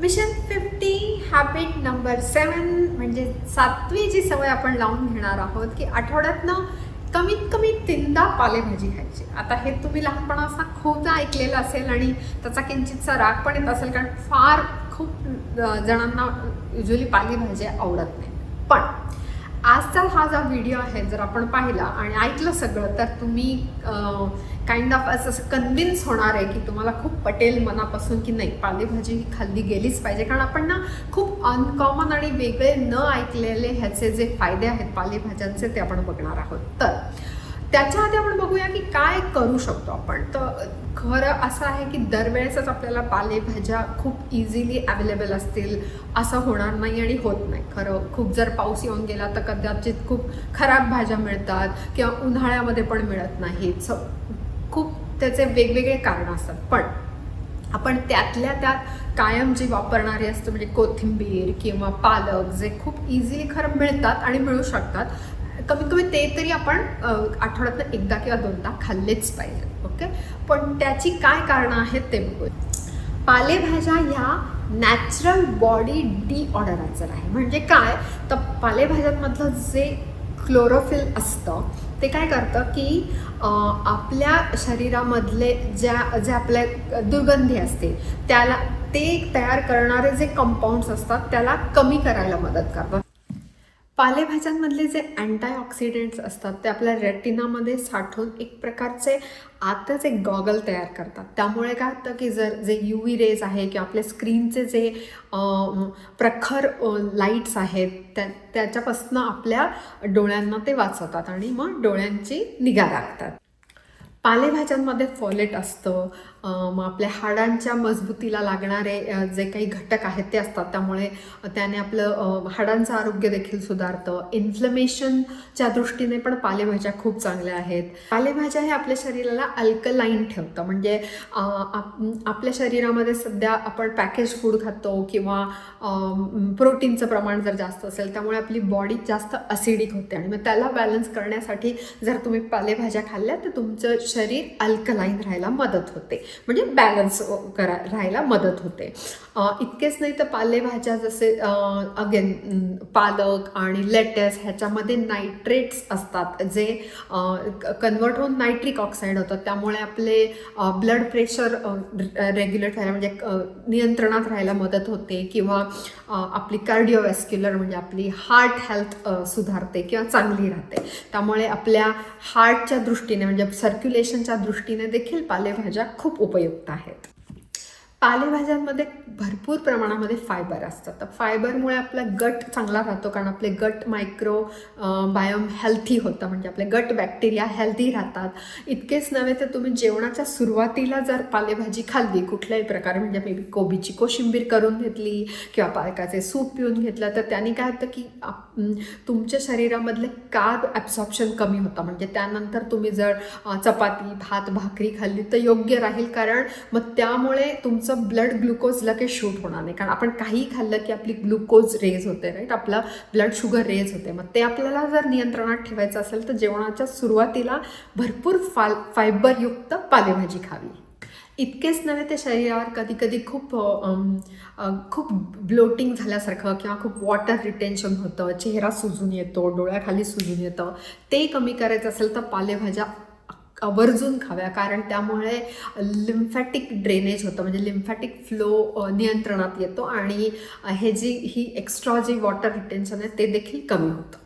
Mission fifty habit number seven म्हणजे सातवी जी सवय आपण लावून घेणार आहोत की आठवड्यातनं कमीत कमी तीनदा पालेभाजी खायची. आता हे तुम्ही लहानपणापासून खूपदा ऐकलेलं असेल आणि त्याचा किंचितचा राग पण येत असेल कारण फार खूप जणांना युजली पालेभाज्या आवडत नाही आजचा हा जो व्हिडिओ आहे जर आपण पाहिला आणि ऐकलं सगळं तर तुम्ही काइंड ऑफ असं असं कन्व्हिन्स होणार आहे की तुम्हाला खूप पटेल मनापासून की नाही पालेभाजी ही खाल्ली गेलीच पाहिजे. कारण आपण ना खूप अनकॉमन आणि वेगळे न ऐकलेले ह्याचे जे फायदे आहेत पालेभाज्यांचे ते आपण बघणार आहोत. तर त्याच्या आधी आपण बघूया की काय करू शकतो आपण. तर खरं असं आहे की दरवेळेसच आपल्याला पालेभाज्या खूप इझिली अवेलेबल असतील असं होणार नाही आणि होत नाही. खरं खूप जर पाऊस येऊन गेला तर कदाचित खूप खराब भाज्या मिळतात किंवा उन्हाळ्यामध्ये पण मिळत नाहीत स खूप त्याचे वेगवेगळे कारणं असतात. पण आपण त्यातल्या त्यात कायम जी वापरणारी असतं म्हणजे कोथिंबीर किंवा पालक जे खूप इझिली खरं मिळतात आणि मिळू शकतात कमीत कमी ते तरी आपण आठवड्यातनं एकदा किंवा दोनदा खाल्लेच पाहिजे ओके? पण त्याची काय कारणं आहेत ते बघूया. पालेभाज्या ह्या नॅचरल बॉडी डिऑर्डरायझर आहे. म्हणजे काय? तर पालेभाज्यांमधलं जे क्लोरोफिल असतं ते काय करतं की आपल्या शरीरामधले ज्या जे आपल्या दुर्गंधी असते त्याला ते तयार करणारे जे कंपाऊंड्स असतात त्याला कमी करायला मदत करतात. पालेभाज्यांमधले जे अँटायऑक्सिडेंट्स असतात ते आपल्या रेटिनामध्ये साठवून एक प्रकारचे आताच एक गॉगल तयार करतात. त्यामुळे काय होतं की जर जे यू व्ही रेज आहे किंवा आपल्या स्क्रीनचे जे प्रखर लाईट्स आहेत त्या त्याच्यापासून आपल्या डोळ्यांना ते वाचवतात आणि मग डोळ्यांची निगा राखतात. पालेभाज्यांमध्ये फॉलेट असतं. मग आपल्या हाडांच्या मजबूतीला लागणारे जे काही घटक आहेत ते असतात. त्यामुळे त्याने आपलं हाडांचं आरोग्य देखील सुधारतं. इन्फ्लमेशनच्या दृष्टीने पण पालेभाज्या खूप चांगल्या आहेत. पालेभाज्या हे आपल्या शरीराला अल्कलाईन ठेवतं. म्हणजे आप- आपल्या शरीरामध्ये सध्या आपण पॅकेज फूड खातो किंवा प्रोटीनचं प्रमाण जर जास्त असेल त्यामुळे आपली बॉडी जास्त असिडिक होते. आणि मग त्याला बॅलन्स करण्यासाठी जर तुम्ही पालेभाज्या खाल्ल्या तर तुमचं शरीर अल्कलाईन राहायला मदत होते. म्हणजे बॅलन्स करा राहायला मदत होते. इतकेच नाही तर पालेभाज्या जसे अगेन पालक आणि लेटेस ह्याच्यामध्ये नायट्रेट्स असतात जे कन्वर्ट होऊन नायट्रिक ऑक्साईड होतात. त्यामुळे आपले ब्लड प्रेशर रेग्युलेट व्हायला म्हणजे नियंत्रणात राहायला मदत होते किंवा आपली कार्डिओवॅस्क्युलर म्हणजे आपली हार्ट हेल्थ सुधारते किंवा चांगली राहते. त्यामुळे आपल्या हार्टच्या दृष्टीने म्हणजे सर्क्युलेशनच्या दृष्टीने देखील पालेभाज्या खूप उपयुक्त आहेत. पालेभाज्यांमध्ये भरपूर प्रमाणामध्ये फायबर असतं. तर फायबरमुळे आपला गट चांगला राहतो कारण आपले गट मायक्रो बायोम हेल्थी होतं. म्हणजे आपले गट बॅक्टेरिया हेल्थी राहतात. इतकेच नव्हे तर तुम्ही जेवणाच्या सुरुवातीला जर पालेभाजी खाल्ली कुठल्याही प्रकारे म्हणजे मे बी कोबीची कोशिंबीर करून घेतली किंवा पालकाचे सूप पिऊन घेतलं तर त्यांनी काय होतं की आप- तुमच्या शरीरामधले कार्ब ॲब्झॉर्प्शन कमी होतं. म्हणजे त्यानंतर तुम्ही जर चपाती भात भाकरी खाल्ली तर योग्य राहील. कारण मग त्यामुळे तुमचं तुमचं ब्लड ग्लुकोज लगेच शूट होणार नाही. कारण आपण काही खाल्लं की आपली ग्लुकोज रेज होते राईट आपलं ब्लड शुगर रेज होते. मग ते आपल्याला जर नियंत्रणात ठेवायचं असेल तर जेवणाच्या सुरुवातीला भरपूर फाल फायबरयुक्त पालेभाजी खावी. इतकेच नव्हे ते शरीरावर कधी कधी खूप खूप ब्लोटिंग झाल्यासारखं किंवा खूप वॉटर रिटेन्शन होतं चेहरा सुजून येतो डोळ्याखाली सुजून येतं ते कमी करायचं असेल तर पालेभाज्या आवर्जून खाव्या. कारण त्यामुळे लिम्फॅटिक ड्रेनेज होतं. म्हणजे लिम्फॅटिक फ्लो नियंत्रणात येतो आणि हे जी ही एक्स्ट्रा जी वॉटर रिटेन्शन आहे ते देखील कमी होतं.